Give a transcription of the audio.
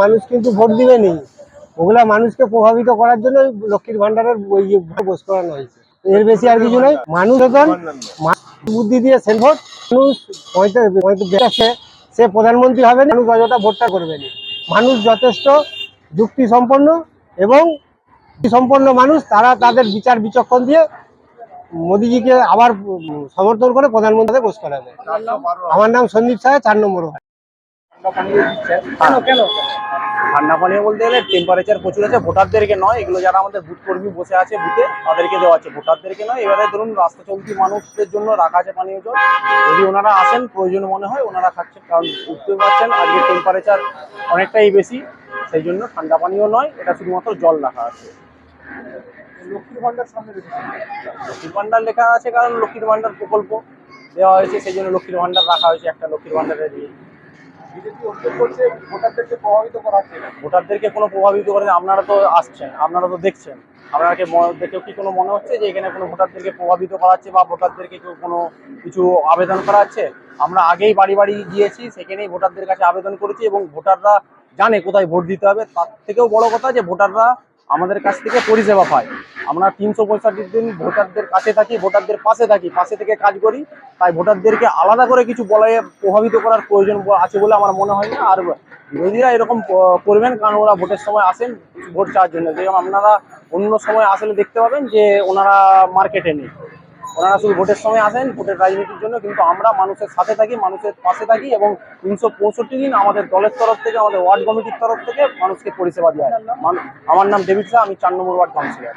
মানুষ কিন্তু ভোট দিবেনি ওগুলা মানুষকে প্রভাবিত করার জন্য লক্ষ্মীর ভান্ডারের ওই বোস করানো হয়েছে। এর বেশি আর কিছু নয় মানুষ এখন বুদ্ধি দিয়ে সেল ভোট মানুষ সে প্রধানমন্ত্রী হবে না, মানুষ অযথা ভোটটা করবে না। মানুষ যথেষ্ট যুক্তি সম্পন্ন এবং সম্পন্ন মানুষ তারা তাদের বিচার বিচক্ষণ দিয়ে মোদিজিকে আবার সমর্থন করে প্রধানমন্ত্রী বোস করাবে আমার নাম সন্দীপ সাহা, চার নম্বর ঠান্ডা পানীয় বলতে গেলে টেম্পারেচার প্রচুর আছে, ভোটারদেরকে নয়, এগুলো যারা আমাদের বুথ কর্মী বসে আছে বুথে, তাদেরকে দেওয়া আছে। ভোটারদেরকে নয়, এবারে ধরুন রাস্তা চলতি মানুষদের জন্য রাখা আছে পানীয় জল। যদি ওনারা আসেন, প্রয়োজন মনে হয় ওনারা খাচ্ছেন, কারণ বুঝতে পারছেন, আজকে টেম্পারেচার অনেকটাই বেশি, সেই জন্য ঠান্ডা পানীয় নয়, এটা শুধুমাত্র জল রাখা আছে। লক্ষ্মীর ভান্ডার সামনে লক্ষ্মীর ভান্ডার লেখা আছে কারণ লক্ষ্মীর ভান্ডার প্রকল্প দেওয়া হয়েছে সেই জন্য লক্ষ্মীর ভান্ডার রাখা হয়েছে একটা লক্ষ্মীর ভান্ডারের দিয়ে। ভোটারদেরকে কোনো প্রভাবিত করে না। আপনারা তো আসছেন আপনারা তো দেখছেন। আপনাকে দেখেও কি কোনো মনে হচ্ছে যে এখানে কোনো ভোটারদেরকে প্রভাবিত করাচ্ছে বা ভোটারদেরকে কেউ কোনো কিছু আবেদন করাচ্ছে? আমরা আগেই বাড়ি বাড়ি গিয়েছি সেখানেই ভোটারদের কাছে আবেদন করেছি এবং ভোটাররা জানে কোথায় ভোট দিতে হবে। তার থেকেও বড় কথা যে ভোটাররা আমাদের কাছ থেকে পরিষেবা পায়। আমরা তিনশো পঁয়ষট্টি দিন ভোটারদের কাছে থাকি, ভোটারদের পাশে থাকি, পাশে থেকে কাজ করি। তাই ভোটারদেরকে আলাদা করে কিছু বলায় প্রভাবিত করার প্রয়োজন আছে বলে আমার মনে হয় না। আর বিরোধীরা এরকম করবেন কারণ ওরা ভোটের সময় আসেন ভোট চাওয়ার জন্য। যেরকম আপনারা অন্য সময় আসলে দেখতে পাবেন যে ওনারা মার্কেটে নেই। ওনারা শুধু ভোটের সময় আসেন ভোটের রাজনীতির জন্য কিন্তু আমরা মানুষের সাথে থাকি মানুষের পাশে থাকি এবং তিনশো পঁয়ষট্টি দিন আমাদের দলের তরফ থেকে আমাদের ওয়ার্ড কমিটির তরফ থেকে মানুষকে পরিষেবা দেওয়া হয়। আমার নাম ডেভিড শাহ আমি চার নম্বর ওয়ার্ড কাউন্সিলর।